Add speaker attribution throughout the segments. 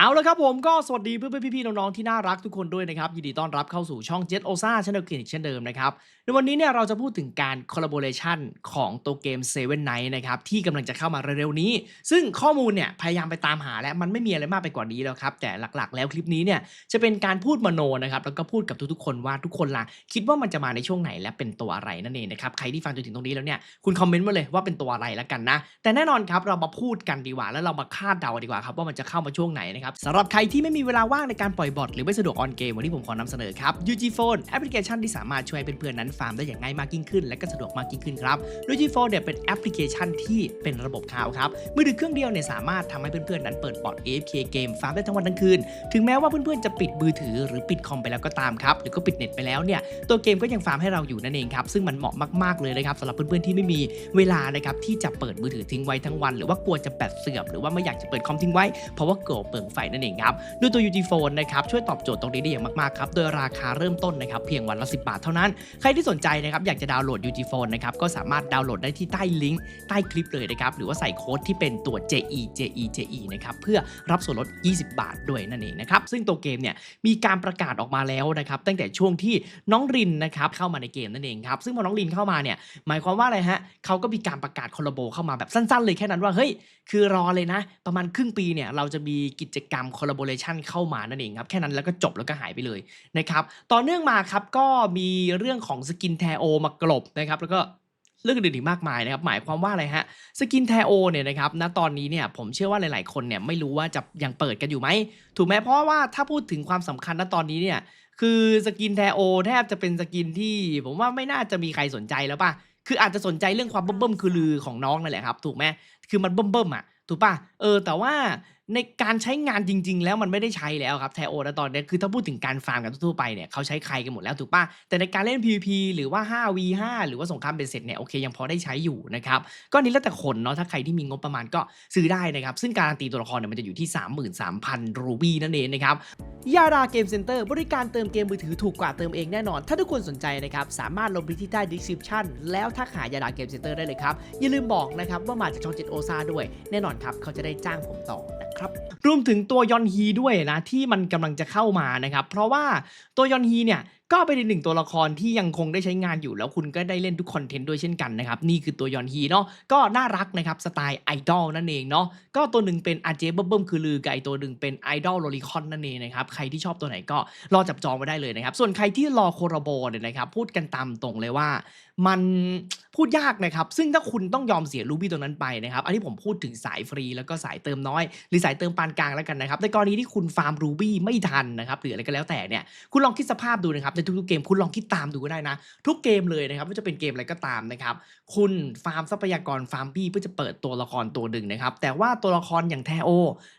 Speaker 1: เอาละครับผมก็สวัสดีเพื่อนๆพี่ๆน้องๆที่น่ารักทุกคนด้วยนะครับยินดีต้อนรับเข้าสู่ช่อง Jet Osa Channel Clinic เช่นเดิมนะครับในวันนี้เนี่ยเราจะพูดถึงการ collaboration ของตัวเกม Seven Night นะครับที่กำลังจะเข้ามาเร็วๆนี้ ซึ่งข้อมูลเนี่ยพยายามไปตามหาแล้วมันไม่มีอะไรมากไปกว่านี้แล้วครับแต่หลักๆ แล้วคลิปนี้เนี่ยจะเป็นการพูดมโนนะครับแล้วก็พูดกับทุกๆคนว่าทุกคนล่ะคิดว่ามันจะมาในช่วงไหนและเป็นตัวอะไรนั่นเองนะครับใครที่ฟังจนถึงตรงนี้แล้วเนี่ยคุณคอมเมนต์มาเลยว่าเป็นตัวอะไรแล้วกันนะแต่แน่นอนครับเรามาพูดกันดีกว่าแล้วเรามาคาดเดาดีกว่าครับว่ามันจะเข้ามาช่วงไหนนะครับสำหรับใครที่ไม่มีเวลาว่างในการปล่อยบอทหรือไม่สะดวกออนเกมวันนี้ผมขอนำเสนอครับ UG Phone แอปพลิเคชันที่สามารถช่วยเพื่อนๆนั้นฟาร์มได้อย่างง่ายมากยิ่งขึ้น และก็สะดวกมากยิ่งขึ้นครับ UG Phone เนี่ยเป็นแอปพลิเคชันที่เป็นระบบคลาวด์ครับมือถือเครื่องเดียวเนี่ยสามารถทำให้เพื่อนๆนั้นเปิดบอท AFK เกมฟาร์มได้ทั้งวันทั้งคืน ถึงแม้ว่าเพื่อนๆจะปิดมือถือหรือปิดคอมไปแล้วก็ตามครับหรือก็ปิดเน็ตไปแล้วเนี่ยตัวเกมก็ยังฟาร์มให้เราอยู่นั่นเองครับซึ่งมันเหมาะมากๆเลยนะครับสำหรับเพื่อนๆที่ไม่มีเวลานะครับที่จะเปิดมือถือทิ้งไว้ทั้งวัน หรือว่ากลัวจะแบตเสื่อมหรือว่าไม่อยากจะเปิดคอมทิ้งไว้เพราะว่ากลัวเปลืองไฟนั่นเองครับด้วยตัว UG Phone นะครับช่วยตอบโจทย์ตรงนี้ได้อย่างมากๆครับโดยราคาเริ่มต้นนะครับเพียงวันละ 10 บาทเท่านั้น ใครที่สนใจนะครับอยากจะดาวน์โหลด UG Phone นะครับก็สามารถดาวน์โหลดได้ที่ใต้ลิงก์ใต้คลิปเลยนะครับหรือว่าใส่โค้ดที่เป็นตัว JE JE JE นะครับเพื่อรับส่วนลด 20 บาทด้วยนั่นเองนะครับซึ่งตัวเกมเนี่ยมีการประกาศออกมาแล้วนะครับตั้งแต่ช่วงที่น้องรินนะครับเข้ามาในเกมนั่นเองครับซึ่งพอน้องรินเข้ามาเนี่ยหมายความว่าอะไรฮะเขาก็มีการประกาศคอลลาโบเข้ามาแบบสั้นๆ เลยแค่นั้นว่าเฮ้ยคือรอเลยนะ ประมาณครึ่งปีเนี่ยเราจะมีกิจกรรม collaboration เข้ามานั่นเองครับแค่นั้นแล้วก็จบแล้วก็หายไปเลยนะครับต่อเนื่องมาครับก็มีเรื่องของสกินแทโอมากลบนะครับแล้วก็เรื่องอื่นอีกมากมายนะครับ หมายความว่าอะไรฮะสกินแทโอเนี่ยนะครับณตอนนี้เนี่ยผมเชื่อว่าหลาย ๆ คนเนี่ยไม่รู้ว่าจะยังเปิดกันอยู่ไหมถูกไหมเพราะว่าถ้าพูดถึงความสำคัญณตอนนี้เนี่ยคือสกินแทโอแทบจะเป็นสกินที่ ผมว่าไม่น่าจะมีใครสนใจแล้วป่ะคืออาจจะสนใจเรื่องความเบิ่มๆคือลือของน้องนั่นแหละครับ ถูกไหมคือมันเบิ่มๆอะถูกป่ะเออแต่ว่า ในการใช้งานจริง ๆ แล้วมันไม่ได้ใช้แล้วครับแทโอแล้วตอนนี้คือถ้าพูดถึงการฟาร์มกันทั่วไปเนี่ยเขาใช้ใครกันหมดแล้วถูกป่ะ แต่ในการเล่น PVP หรือว่า 5v5 หรือว่าสงครามเป็นเสร็จเนี่ยโอเคยังพอได้ใช้อยู่นะครับก็นี้แล้วแต่คนเนาะถ้าใครที่มีงบประมาณก็ซื้อได้นะครับ ซึ่งการันตีตัวละครเนี่ยมันจะอยู่ที่ 33,000 รูบี้นั่นเองนะครับยาดาเกมเซ็นเตอร์บริการเติมเกมมือถือถูกกว่าเติมเองแน่นอน ถ้าทุกคนสนใจนะครับสามารถลงไปที่ใต้ description แล้วทักหายาดาเกมเซ็นเตอร์ได้เลยครับอย่าลืมบอกนะครับว่ามาจากช่องเจ็ดโอซาด้วย แน่นอนครับเขาจะได้จ้างผมต่อ ครับรวมถึงตัวยอนฮีด้วยนะที่มันกำลังจะเข้ามานะครับ เพราะว่าตัวยอนฮีเนี่ย ก็เป็นอีกหนึ่งตัวละครที่ยังคงได้ใช้งานอยู่แล้วคุณก็ได้เล่นทุกคอนเทนต์ด้วยเช่นกันนะครับ นี่คือตัวยอนฮีเนาะก็น่ารักนะครับ สไตล์ไอดอลนั่นเองเนาะก็ตัวหนึ่งเป็นอาเจเบิ้มคือลือกับไอตัวหนึ่งเป็นไอดอลโรลิคอนนั่นเองนะครับ ใครที่ชอบตัวไหนก็รอจับจองไว้ได้เลยนะครับ ส่วนใครที่รอโคโรโบเนี่ยนะครับพูดกันตามตรงเลยว่า มันพูดยากนะครับ ซึ่งถ้าคุณต้องยอมเสียรูบี้ตรงนั้นไปนะครับ อันนี้ผมพูดถึงสายฟรีแล้วก็สายเติมน้อย หรือสายเติมปานกลางแล้วกันนะครับในกรณีที่คุณฟาร์มรูบี้ไม่ทันนะครับหรืออะไรก็แล้วแต่เนี่ยคุณลองคิดสภาพดูนะครับในทุกๆเกมคุณลองคิดตามดูก็ได้นะ ทุกเกมเลยนะครับว่าจะเป็นเกมอะไรก็ตามนะครับ คุณฟาร์มทรัพยากรฟาร์มบี้เพื่อจะเปิดตัวละครตัวหนึ่งนะครับ แต่ว่าตัวละครอย่างแทโอ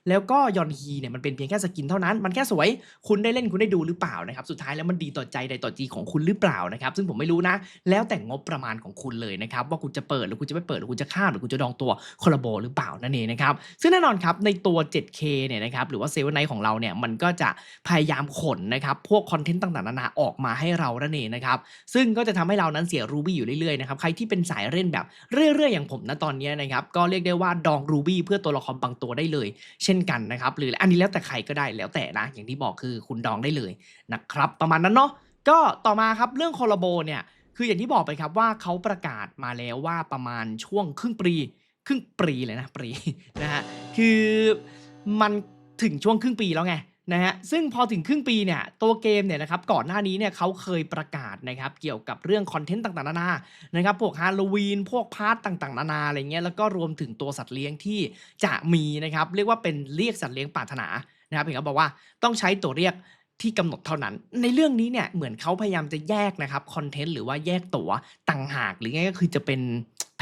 Speaker 1: แล้วก็ยอนฮีเนี่ยมันเป็นเพียงแค่สกินเท่านั้น มันแค่สวย คุณได้เล่นคุณได้ดูหรือเปล่านะครับ สุดท้ายแล้วมันดีต่อใจใดต่อจีของคุณหรือเปล่านะครับ ซึ่งผมไม่รู้นะ แล้วแต่งบประมาณของคุณเลยนะครับ ว่าคุณจะเปิดหรือคุณจะไม่เปิดหรือคุณจะข้ามหรือคุณจะดองตัวคอลลาโบหรือเปล่านั่นเองนะครับ ซึ่งแน่นอนครับในตัว 7K เนี่ยนะครับหรือว่าเซเว่นไนของเราเนี่ยมันก็จะพยายามขนนะครับพวกคอนเทนต์ต่างๆนานาออกอกมาให้เรานั่นเองนะครับซึ่งก็จะทำให้เรานั้นเสียรูบี้อยู่เรื่อยๆนะครับใครที่เป็นสายเล่นแบบเรื่อยๆอย่างผมนะตอนนี้นะครับก็เรียกได้ว่าดองรูบี้เพื่อตัวละครบางตัวได้เลย เช่นกันนะครับหรืออันนี้แล้วแต่ใครก็ได้แล้วแต่นะอย่างที่บอกคือคุณดองได้เลยนะครับประมาณนั้นเนาะก็ต่อมาครับเรื่องคอลลาโบเนี่ยคืออย่างที่บอกไปครับว่าเขาประกาศมาแล้วว่าประมาณช่วงครึ่งปีครึ่งปีเลยนะปีนะฮะคือมันถึงช่วงครึ่งปีแล้วไง นะฮะซึ่งพอถึงครึ่งปีเนี่ยตัวเกมเนี่ยนะครับก่อนหน้านี้เนี่ยเขาเคยประกาศนะครับเกี่ยวกับเรื่องคอนเทนต์ต่างๆนานานะครับพวกฮาโลวีนพวกพาร์ตต่างๆนานาอะไรเงี้ยแล้วก็รวมถึงตัวสัตว์เลี้ยงที่จะมีนะครับเรียกว่าเป็นเรียกสัตว์เลี้ยงปรารถนานะครับเห็นเขาบอกว่าต้องใช้ตัวเรียก ที่กำหนดเท่านั้น ในเรื่องนี้เนี่ยเหมือนเขาพยายามจะแยกนะครับคอนเทนต์หรือว่าแยกตัวต่างหากหรือไงก็คือจะเป็น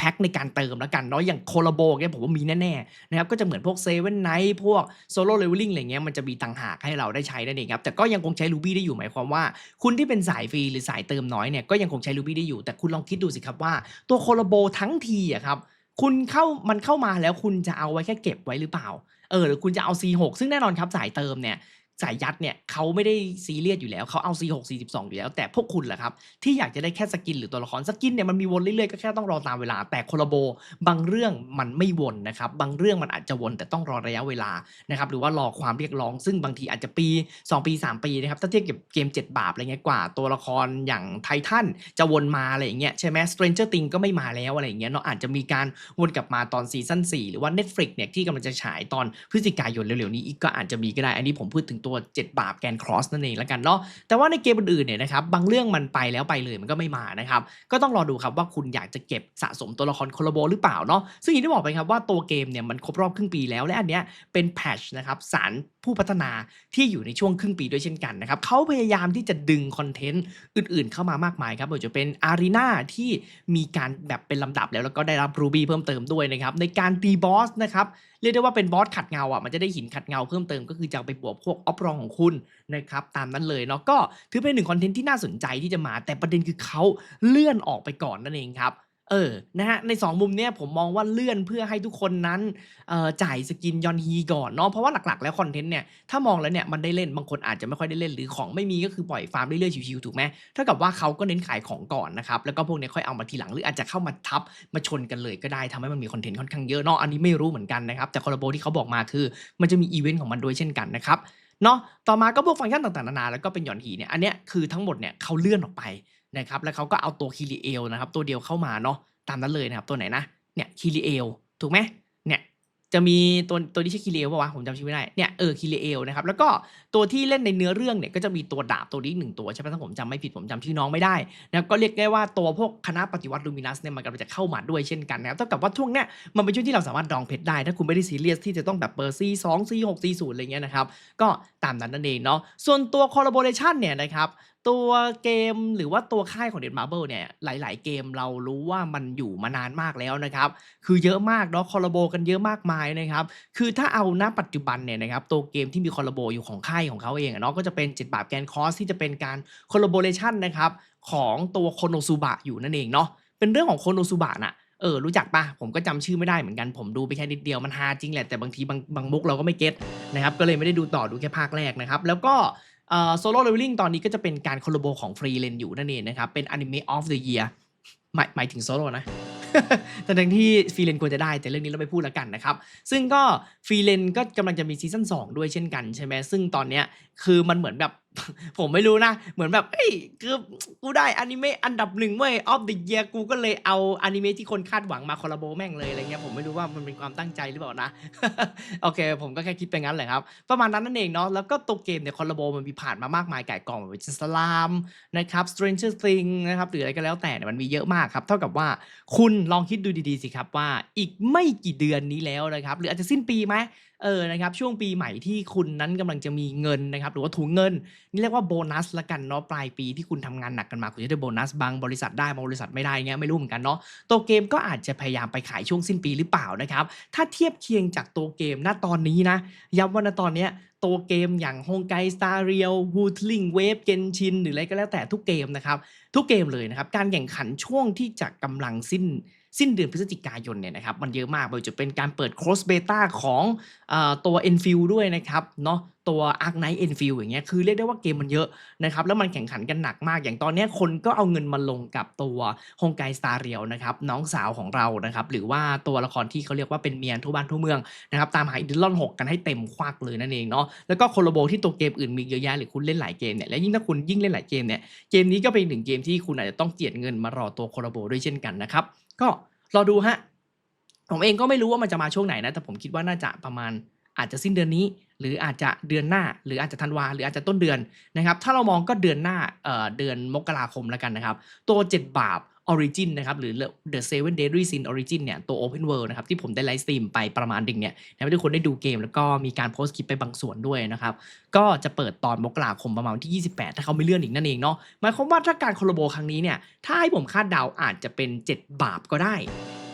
Speaker 1: แพ็คในการเติมแล้วกันเนาะอย่างโคลาโบเนี่ยผมว่ามีแน่ๆนะครับก็จะเหมือนพวกเซเว่นไนท์พวกโซโล่เลเวลลิ่งอะไรเงี้ยมันจะมีต่างหากให้เราได้ใช้นั่นเองครับแต่ก็ยังคงใช้รูบี้ได้อยู่หมายความว่า คุณที่เป็นสายฟรีหรือสายเติมน้อยเนี่ยก็ยังคงใช้รูบี้ได้อยู่แต่คุณลองคิดดูสิครับว่าตัวโคลาโบทั้งทีอะครับคุณเข้ามันเข้ามาแล้วคุณจะเอาไว้แค่เก็บไว้หรือเปล่าเออหรือคุณจะเอา C6 ซึ่งแน่นอนครับสายเติมเนี่ย สายยัดเนี่ยเขาไม่ได้ซีเรียสอยู่แล้วเขาเอา C6 C12 อยู่แล้ว แต่พวกคุณแหละครับ ที่อยากจะได้แค่สกินหรือตัวละครสกินเนี่ยมันมีวนเรื่อยๆ ก็แค่ต้องรอตามเวลา แต่โคลาโบ บางเรื่องมันไม่วนนะครับ บางเรื่องมันอาจจะวนแต่ต้องรอระยะเวลานะครับหรือว่ารอความเรียกร้อง ซึ่งบางทีอาจจะปี 2 ปี 3 ปีนะครับถ้าเทียบกับเกม 7 บาปอะไรเงี้ยกว่า ตัวละครอย่างไททันจะวนมาอะไรอย่างเงี้ยใช่ไหม Stranger Things ก็ไม่มาแล้วอะไรอย่างเงี้ยเนาะอาจจะมีการวนกลับมาตอนซีซั่น4หรือว่า Netflix เนี่ยที่กำลังจะฉายตอนพฤศจิกายนเร็วๆนี้อีกก็อาจจะมีก็ได้อันนี้ผมพูดถึงตัว 7 บาปแกนครอสนั่นเองแล้วกันเนาะแต่ว่าในเกมอื่นๆเนี่ยนะครับบางเรื่องมันไปแล้วไปเลยมันก็ไม่มานะครับก็ต้องรอดูครับว่าคุณอยากจะเก็บสะสมตัวละครโคลาโบหรือเปล่าเนาะซึ่งอย่างที่บอกไปครับว่าตัวเกมเนี่ยมันครบรอบครึ่งปีแล้วและอันเนี้ยเป็นแพชนะครับสารผู้พัฒนาที่อยู่ในช่วงครึ่งปีด้วยเช่นกันนะครับเขาพยายามที่จะดึงคอนเทนต์อื่นๆ เข้ามามากมายครับไม่ว่าจะเป็นอารีนาที่มีการแบบเป็นลำดับแล้วแล้วก็ได้รับรูบี้เพิ่มเติมด้วยนะครับในการตีบอสนะครับเรียกได้ว่าเป็นบอสขัดเงาอะมันจะได้หินขัดเงาเพิ่มเติมก็คือจะไปบวกพวกออฟรองของคุณนะครับตามนั้นเลยเนาะก็ถือเป็นหนึ่งคอนเทนต์ที่น่าสนใจที่จะมา แต่ประเด็นคือเขาเลื่อนออกไปก่อนนั่นเองครับเออ นะฮะ ใน 2 มุมเนี้ยผมมองว่าเลื่อนเพื่อให้ทุกคนนั้นออจ่ายสกินยอนฮีก่อนเนาะ เพราะว่าหลักๆ แล้วคอนเทนต์เนี่ย ถ้ามองแล้วเนี่ยมันได้เล่น บางคนอาจจะไม่ค่อยได้เล่น หรือของไม่มีก็คือปล่อยฟาร์มเรื่อยๆ ชิวๆ ถูกไหมเท่ากับว่าเขาก็เน้นขายของก่อนนะครับ แล้วก็พวกเนี้ยค่อยเอามาทีหลัง หรืออาจจะเข้ามาทับมาชนกันเลยก็ได้ทำให้มันมีคอนเทนต์ค่อนข้างเยอะเนาะ อันนี้ไม่รู้เหมือนกันนะครับ แต่คอลลโบที่เขาบอกมาคือ มันจะมีอีเวนต์ของมันด้วยเช่นกันนะครับ เนาะต่อมาก็พวกฟังก์ชันต่างๆนานาแล้วก็เป็นหย่อนหีเนี่ยอันเนี้ยคือทั้งหมดเนี่ยเขาเลื่อนออกไปนะครับแล้วเขาก็เอาตัวคิริเอลนะครับตัวเดียวเข้ามาเนาะตามนั้นเลยนะครับตัวไหนนะเนี่ยคิริเอลถูกไหมเนี่ยจะมีตัวตัวที่ชื่อคิริเอลป่าวะผมจำชื่อไม่ได้เนี่ย เออคิริเอลนะครับแล้วก็ตัวที่เล่นในเนื้อเรื่องเนี่ยก็จะมีตัวดาบตัวนี้หนึ่งตัวใช่ไหมถ้าผมจำไม่ผิดผมจำชื่อน้องไม่ได้นะครับก็เรียกได้ว่าตัวพวกคณะปฏิวัติลูมินัสเนี่ยมันกำลังจะเข้ามาด้วยเช่นกันนะครับเท่ากับว่าช่วงเนี้ยมันเป็นช่วงที่เราสามารถดองเพชรได้ ถ้าคุณไม่ได้ซีเรียสที่จะต้องแบบเปิดซีสองซีหกซีศูนย์อะไรเงี้ยนะครับก็ตามนั้นนั่นเองเนาะส่วนตัว collaboration เนี่ยนะครับตัวเกมหรือว่าตัวค่ายของ Dead Marble เนี่ยหลาย ๆ เกมเรารู้ว่ามันอยู่มานานมากแล้วนะครับ คือเยอะมากเนาะคอลลาโบกันเยอะมากมายนะครับ คือถ้าเอาณปัจจุบันเนี่ยนะครับตัวเกมที่มีคอลลาโบอยู่ของค่ายของเขาเองเนาะก็จะเป็น7บาทแกนคอสที่จะเป็นการคอลลาโบเลชันนะครับของตัวโคโนซูบะอยู่นั่นเองเนาะเป็นเรื่องของโคโนซูบะน่ะเออรู้จักปะผมก็จำชื่อไม่ได้เหมือนกันผมดูไปแค่นิดเดียวมันฮาจริงแหละแต่บางทีบางบางมุกเราก็ไม่เก็ตนะครับก็เลยไม่ได้ดูต่อดูแค่ภาคแรกนะครับแล้วก็โซโล่เลเวลลิ่งตอนนี้ก็จะเป็นการคอลลาโบของฟรีเลนอยู่นั่นเองนะครับเป็นอนิเมะออฟเดอะเยียร์หมายหมายถึงโซโล่นะ ทั้งที่ฟรีเลนควรจะได้แต่เรื่องนี้เราไม่พูดแล้วกันนะครับ ซึ่งก็ฟรีเลนก็กำลังจะมีซีซั่น2ด้วยเช่นกันใช่ไหมซึ่งตอนเนี้ยคือมันเหมือนแบบ ผมไม่รู้นะ เหมือนแบบเอ้ยคือกูได้อนิเมะอันดับหนึ่งเว้ยออฟเดอะเยียกูก็เลยเอาอนิเมะที่คนคาดหวังมาคอลลาโบแม่งเลยอะไรเงี้ยผมไม่รู้ว่ามันเป็นความตั้งใจหรือเปล่านะ โอเค ผมก็แค่คิดไปงั้นแหละครับ ประมาณนั้นนั่นเองเนาะแล้วก็ตัวเกมเนี่ยคอลลาโบมันมีผ่านมามากมายไก่กองแบบสลามนะครับ Stranger Things นะครับหรืออะไรก็แล้วแต่เนี่ยมันมีเยอะมากครับ เท่ากับว่าคุณลองคิดดูดีๆสิครับว่าอีกไม่กี่เดือนนี้แล้วนะครับหรืออาจจะสิ้นปีไหม เออนะครับช่วงปีใหม่ที่คุณนั้นกำลังจะมีเงินนะครับหรือว่าถุงเงิน นี่เรียกว่าโบนัสละกันเนาะปลายปีที่คุณทำงานหนักกันมาคุณจะได้โบนัสบางบริษัทได้บางบริษัทไม่ได้เงี้ยไม่รู้เหมือนกันเนาะตัวเกมก็อาจจะพยายามไปขายช่วงสิ้นปีหรือเปล่านะครับถ้าเทียบเคียงจากตัวเกมณตอนนี้นะย้ำว่าณตอนเนี้ยตัวเกมอย่างฮงไกสตาร์เรียลวูดลิงเวฟเกนชินหรืออะไรก็แล้วแต่ทุกเกมนะครับทุกเกมเลยนะครับการแข่งขันช่วงที่จะกำลังสิ้น สิ้นเดือนพฤศจิกายนเนี่ยนะครับมันเยอะมากไม่ว่าจะเป็นการเปิด cross beta ของอตัว Enfield ด้วยนะครับเนาะตัว Arc Knight Enfield อย่างเงี้ยคือเรียกได้ว่าเกมมันเยอะนะครับแล้วมันแข่งขันกันหนักมาก อย่างตอนนี้คนก็เอาเงินมาลงกับตัวฮงไกสตาร์เรียลนะครับน้องสาวของเรานะครับหรือว่าตัวละครที่เขาเรียกว่าเป็นเมียทั่วบ้านทั่วเมืองนะครับตามหาอินดิลอน6กันให้เต็มควักเลยนั่นเองเนาะแล้วก็โคโลโบที่ตัวเกมอื่นมีเยอะแยะหรือคุณเล่นหลายเกมเนี่ยและยิ่งถ้าคุณยิ่งเล่นหลายเกมเนี่ยเกมนี้ก็เป็นหนึ่งเกมที่คุณอาจจะต้องเจียดเงินมารอตัวโคโลโบด้วยเช่นกันนะครับ ก็รอดูฮะ ผมเองก็ไม่รู้ว่ามันจะมาช่วงไหนนะ แต่ผมคิดว่าน่าจะประมาณอาจจะสิ้นเดือนนี้ หรืออาจจะเดือนหน้า หรืออาจจะธันวา หรืออาจจะต้นเดือนนะครับ ถ้าเรามองก็เดือนหน้าเเดือนมกราคมแล้วกันนะครับ ตัว 7 บาป Origin นะครับหรือ The Seven Deadly Sin Origin เนี่ยตัว Open World นะครับที่ผมได้ไลฟ์สตรีมไปประมาณดึงเนี่ยให้ทุกคนได้ดูเกมแล้วก็มีการโพสต์คลิปไปบางส่วนด้วยนะครับ ก็จะเปิดตอนมกราคมประมาณที่ 28 ถ้าเขาไม่เลื่อนอีกนั่นเองเนาะหมายความว่าถ้าการคอลลาโบครั้งนี้เนี่ยถ้าให้ผมคาดเดาอาจจะเป็น 7 บาปก็ได้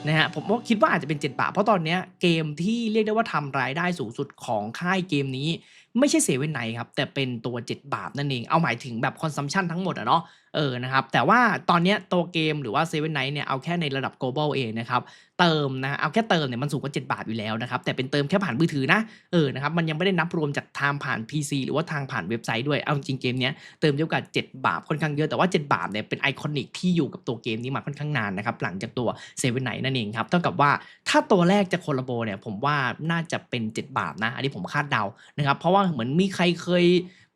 Speaker 1: นะฮะผมคิดว่าอาจจะเป็น 7 บาท เพราะตอนนี้เกมที่เรียกได้ว่าทำรายได้สูงสุดของค่ายเกมนี้ ไม่ใช่เซเว่นไนครับ แต่เป็นตัว 7 บาทนั่นเอง เอาหมายถึงแบบคอนซัมชันทั้งหมดอะเนาะเออนะครับแต่ว่าตอนนี้ตัวเกมหรือว่า Seven Night เนี่ยเอาแค่ในระดับ global เองนะครับเติมนะเอาแค่เติมเนี่ยมันสูงกว่า 7 บาทอยู่แล้วนะครับแต่เป็นเติมแค่ผ่านมือถือนะเออนะครับมันยังไม่ได้นับรวมจากทางผ่าน PC หรือว่าทางผ่านเว็บไซต์ด้วย เอาจริงเกมเนี้ยเติมเยอะกว่า7บาทค่อนข้างเยอะแต่ว่า 7 บาทเนี่ยเป็นไอคอนิกที่อยู่กับตัวเกมนี้มาค่อนข้างนานนะครับหลังจากตัว Seven Night นั่นเองครับเท่ากับว่าถ้าตัวแรกจะโคลาโบเนี่ยผมว่าน่าจะเป็น 7 บาทนะอันนี้ผมคาดเดานะครับเพราะว่าเหมือนมีใครเคย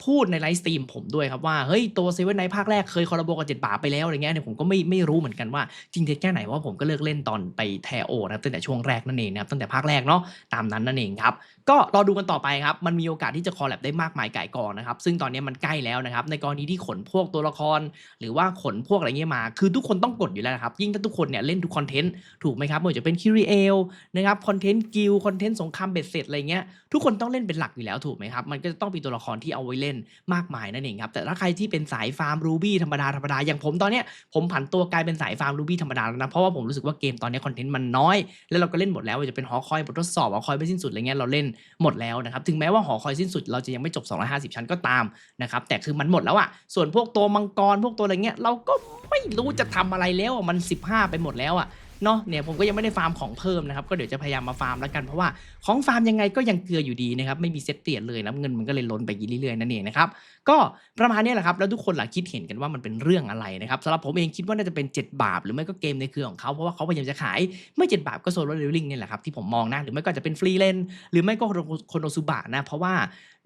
Speaker 1: พูดในไลฟ์สตรีมผมด้วยครับว่า เฮ้ย ตัวเซเว่นไนภาคแรกเคยคอลาโบกับเจ็ดบาทไปแล้วอะไรเงี้ยเนี่ยผมก็ไม่ไม่รู้เหมือนกันว่าจริงเท็จแค่ไหนเพราะว่าผมก็เลิกเล่นตอนไปแทโอนะครับตั้งแต่ช่วงแรกนั่นเองนะครับตั้งแต่ภาคแรกเนาะตามนั้นนั่นเองครับ ก็รอดูกันต่อไปครับ มันมีโอกาสที่จะคอลแลบได้มากมายไก่ายกองนะครับซึ่งตอนนี้มันใกล้แล้วนะครับในกรณีที่ขนพวกตัวละคร หรือว่าขนพวกอะไรเงี้ยมา คือทุกคนต้องกดอยู่แล้วนะครับยิ่งถ้าทุกคนเนี่ยเล่นทุกคอนเทนต์ถูกไหมครับไม่ว่าจะเป็นคิริเอลนะครับคอนเทนต์กิลคอนเทนต์สงครามเบ็ดเสร็จอะไรเงี้ยทุกคนต้องเล่นเป็นหลักอยู่แล้วถูกไหมครับมันก็จะต้องมีตัวละครที่เอาไว้เลนมากมายนั่นเองครับ แต่ถ้าใครที่เป็นสายฟาร์มรูบี้ธรรมดาธรรมดาอย่างผมตอนเนี้ยผมผันตัวกลายเป็นสายฟาร์มรูบี้ธรรมดาแล้วนะเพราะว่าผมรู้สึกว่าเกมตอนนี้คอนเทนต์มันน้อย แล้วเราก็เล่นหมดแล้วจะเป็นหอคอยบททดสอบหอคอยไม่สิ้นสุดอะไรเงี้ยเราเล่นหมดแล้วนะครับถึงแม้ว่าหอคอยสิ้นสุดเราจะยังไม่จบ 250 ชั้นก็ตามนะครับแต่คือมันหมดแล้วอะส่วนพวกตัวมังกรพวกตัวอะไรเงี้ยเราก็ไม่รู้จะทำอะไรแล้วมัน 15 ไปหมดแล้วอะ เนาะเนี่ยผมก็ยังไม่ได้ฟาร์มของเพิ่มนะครับก็เดี๋ยวจะพยายามมาฟาร์มแล้วกันเพราะว่าของฟาร์มยังไงก็ยังเกลืออยู่ดีนะครับไม่มีเซตเตียนเลยนะเงินมันก็เลยล้นไปเรื่อยๆนั่นเองนะครับก็ประมาณนี้แหละครับแล้วทุกคนหล่ะคิดเห็นกันว่ามันเป็นเรื่องอะไรนะครับสำหรับผมเองคิดว่าน่าจะเป็น 7 บาท หรือไม่ก็เกมในเครือของเขาเพราะว่าเขาพยายามจะขายไม่7บาทก็โซล่เลเวลลิงนี่แหละครับที่ผมมองนะหรือไม่ก็จะเป็นฟรีเลนหรือไม่ก็โคโนซุบะนะเพราะว่า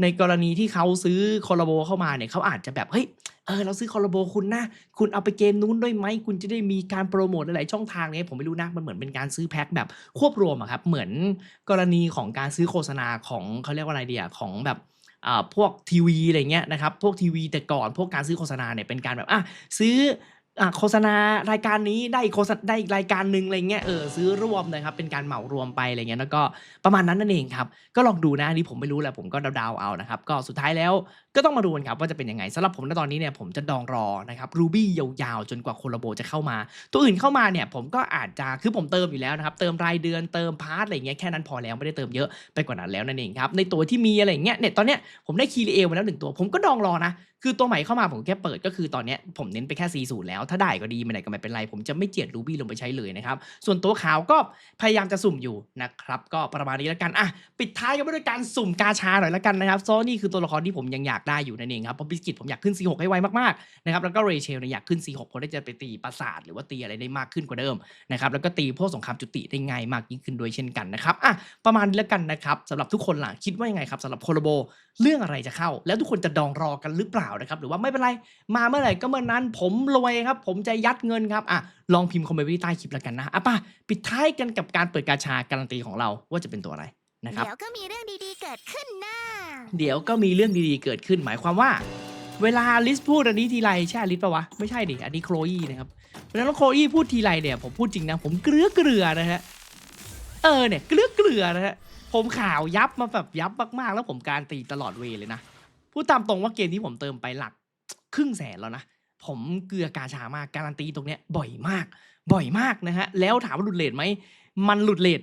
Speaker 1: ในกรณีที่เขาซื้อคอลลาโบเข้ามาเนี่ยเขาอาจจะแบบเฮ้ยเออเราซื้อคอลลาโบคุณนะ คุณเอาไปเกมนู้นด้วยไหมคุณจะได้มีการโปรโมทหลายช่องทางเนี่ยผมไม่รู้นะ มันเหมือนเป็นการซื้อแพ็คแบบควบรวมอะครับ เหมือนกรณีของการซื้อโฆษณาของเขาเรียกว่าอะไรเดียของแบบพวกทีวีอะไรเงี้ยนะครับ พวกทีวีแต่ก่อนพวกการซื้อโฆษณาเนี่ยเป็นการแบบอะซื้อ โฆษณารายการนี้ได้อีกโฆษณาได้อีกรายการหนึ่งอะไรเงี้ยเออซื้อรวมนะครับเป็นการเหมารวมไปอะไรเงี้ยแล้วก็ประมาณนั้นนั่นเองครับก็ลองดูนะอันนี้ผมไม่รู้แหละผมก็เดาๆเอานะครับก็สุดท้ายแล้วก็ต้องมาดูกันครับว่าจะเป็นยังไงสำหรับผมในตอนนี้เนี่ยผมจะดองรอนะครับรูบี้ยาวๆจนกว่าโคลโบจะเข้ามา ตัวอื่นเข้ามาเนี่ยผมก็อาจจะคือผมเติมอยู่แล้วนะครับเติมรายเดือนเติมพาร์ทอะไรเงี้ยแค่นั้นพอแล้วไม่ได้เติมเยอะไปกว่านั้นแล้วนั่นเองครับในตัวที่มีอะไรเงี้ยเนี่ยตอนเนี้ยผมได้คีรีเอลมาแล้วหนึ่งตัวผมก็ดองรอนะ คือตัวใหม่เข้ามาผมแค่เปิดก็คือตอนนี้ผมเน้นไปแค่ 40 แล้ว ถ้าได้ก็ดีไม่ได้ก็ไม่เป็นไร ผมจะไม่เจียดรูบี้ลงไปใช้เลยนะครับ ส่วนตัวขาวก็พยายามจะสุ่มอยู่นะครับ ก็ประมาณนี้แล้วกันอะปิดท้ายกันด้วยการสุ่มกาชาหน่อยแล้วกันนะครับโซนี่คือตัวละครที่ผมยังอยากได้อยู่นั่นเองครับเพราะบิสกิตผมอยากขึ้น C6 ให้ไวมากๆนะครับแล้วก็เรเชลเนี่ยอยากขึ้น C6 เพราะได้จะไปตีปราสาทหรือว่าตีอะไรได้มากขึ้นกว่าเดิมนะครับแล้วก็ตีพวกสงครามจุติได้ง่ายมากยิ่งขึ้นด้วยเช่นกันนะครับอะประมาณนี้แล้วกันนะครับสำหรับทุกคนล่ะคิดว่ายังไงครับสำหรับโคโลโบเรื่องอะไรจะเข้า แล้วทุกคนจะดองรอกันหรือเปล่านะครับหรือว่าไม่เป็นไรมาเมื่อไหร่ก็เมื่อนั้นผมรวยครับ ผมจะยัดเงินครับอะลองพิมพ์คอมเมนต์ไว้ที่ใต้คลิปแล้วกันนะอะป่ะปิดท้ายกันกับการเปิดกาชาการันตีของเราว่าจะเป็นตัวอะไรนะครับ
Speaker 2: เดี๋ยวก็มีเรื่องดีๆเกิดขึ้นนะ
Speaker 1: เดี๋ยวก็มีเรื่องดีๆเกิดขึ้นหมายความว่า เวลาลิสพูดอันนี้ทีไรใช่อลิสปะวะไม่ใช่ดิอันนี้โคลอี้นะครับเวลาโคลอี้พูดทีไรเนี่ยผมพูดจริงนะผมเกลือเกลือนะฮะเออเนี่ยเกลือเกลือนะฮะผมข่าวยับมาแบบยับมากๆ แล้วผมการตีตลอดเวย์เลยนะ พูดตามตรงว่าเกมที่ผมเติมไปหลักครึ่งแสนแล้วนะ ผมเกลือกาชามากการันตีตรงเนี้ยบ่อยมาก บ่อยมากนะฮะ แล้วถามว่าหลุดเลทไหม มันหลุดเลท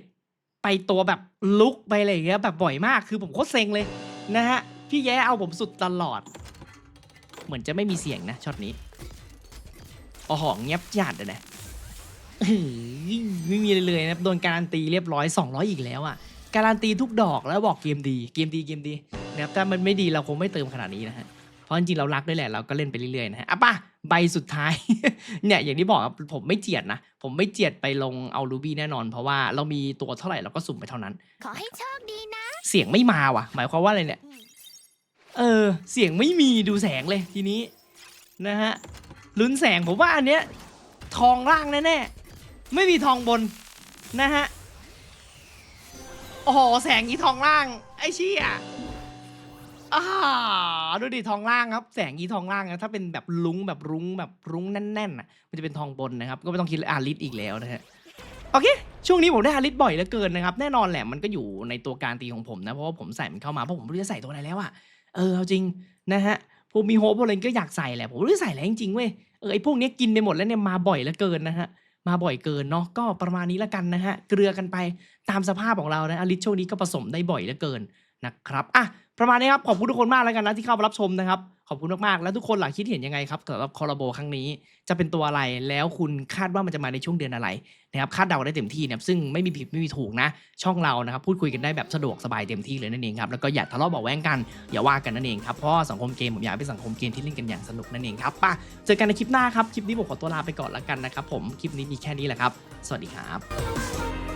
Speaker 1: ไปตัวแบบลุกไปอะไรอย่างเงี้ยแบบบ่อยมากคือผมโคตรเซ็งเลยนะฮะ พี่แย้เอาผมสุดตลอด เหมือนจะไม่มีเสียงนะช็อตนี้อ๋อหอเงียบจัดอะนะไม่มีเลยนะโดนการันตีเรียบร้อย 200 อีกแล้วอะ การันตีทุกดอกแล้วบอกเกมดี เกมดีเกมดี นะครับถ้ามันไม่ดีเราคงไม่เติมขนาดนี้นะฮะเพราะจริงๆเรารักด้วยแหละเราก็เล่นไปเรื่อยๆนะฮะอะป่ะใบสุดท้าย เนี่ยอย่างที่บอกครับผมไม่เจียดนะ ผมไม่เจียดไปลงเอารูบี้แน่นอน เพราะว่าเรามีตัวเท่าไหร่เราก็สุ่มไปเท่านั้น
Speaker 2: ขอให้โชคดีนะ
Speaker 1: เสียงไม่มาว่ะ หมายความว่าอะไรเนี่ยเออเสียงไม่มีดูแสงเลยทีนี้นะฮะลุ้นแสงผมว่าอันเนี้ยทองล่างแน่ๆไม่มีทองบนนะฮะโอ้โหแสงอีทองล่างไอ้เชี่ย อ่าดูดิทองล่างครับ แสงอีทองล่างนะถ้าเป็นแบบลุ้งแบบรุ้งแบบรุ้งแน่นๆอะมันจะเป็นทองบนนะครับ ก็ไม่ต้องคิดอาริสอีกแล้วนะฮะโอเค ช่วงนี้ผมได้อาริสบ่อยเหลือเกินนะครับ แน่นอนแหละมันก็อยู่ในตัวการตีของผมนะ เพราะว่าผมใส่มันเข้ามาเพราะผมไม่รู้จะใส่ตัวอะไรแล้วอะเออเอาจริงนะฮะผมมีโฮปอะไรก็อยากใส่แหละผมรู้จะใส่อะไรจริงๆเว้ยเออไอพวกนี้กินไปหมดแล้วเนี่ยมาบ่อยเหลือเกินนะฮะมาบ่อยเกินเนาะก็ประมาณนี้ละกันนะฮะเกลือกันไปตามสภาพของเรานะอาริสช่วงนี้ก็ผสมได้บ่อยเหลือเกินนะครับอะ ประมาณนี้ครับ ขอบคุณทุกคนมากแล้วกันนะที่เข้ามารับชมนะครับ ขอบคุณมากๆ แล้วทุกคนหลังคิดเห็นยังไงครับสำหรับคอลาโบครั้งนี้จะเป็นตัวอะไรแล้วคุณคาดว่ามันจะมาในช่วงเดือนอะไรนะครับคาดเดาได้เต็มที่นะครับซึ่งไม่มีผิดไม่มีถูกนะ ช่องเรานะครับพูดคุยกันได้แบบสะดวกสบายเต็มที่เลยนั่นเองครับแล้วก็อย่าทะเลาะเบาแว้งกันอย่าว่ากันนั่นเองครับเพราะสังคมเกมผมอยากเป็นสังคมเกมที่เล่นกันอย่างสนุกนั่นเองครับป่ะเจอกันในคลิปหน้าครับคลิปนี้ผมขอตัวลาไปก่อนแล้วกันนะครับผมคลิปนี้มีแค่นี้แหละครับ สวัสดีครับ